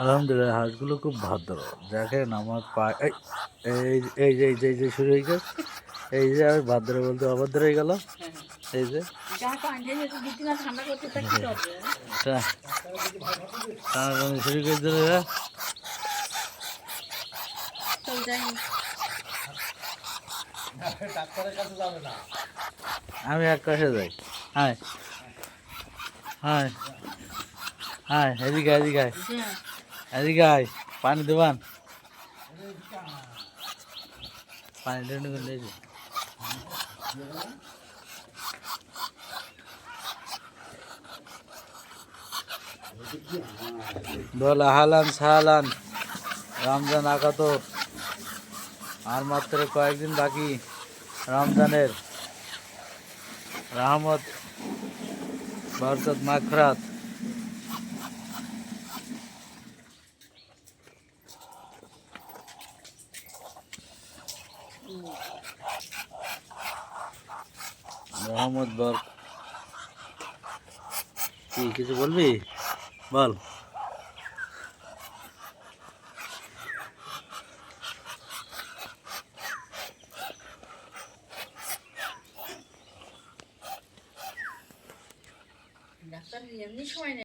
আলহামদুলিল্লাহ, হাঁসগুলো খুব ভদ্র। দেখেন আমার পা এই এই যে এই যে এই যে শুরু হয়ে গেছে এই যে আমি ভদ্র বলতে অভদ্র হয়ে গেল। এই যে। টানাটানি শুরু করে। আমি এক কাছে যাই। হায় হায় হায় এদিকে এদিকে এদিকে আয় পানি দেবান পানি টেনে করে বল সাহালান রমজান আকাতর আর মাত্র কয়েকদিন বাকি রমজানের রহমত বরকত মাখরাত রহমত বর কি কিছু বলবি বল ต้นเรียนนี่ช่วย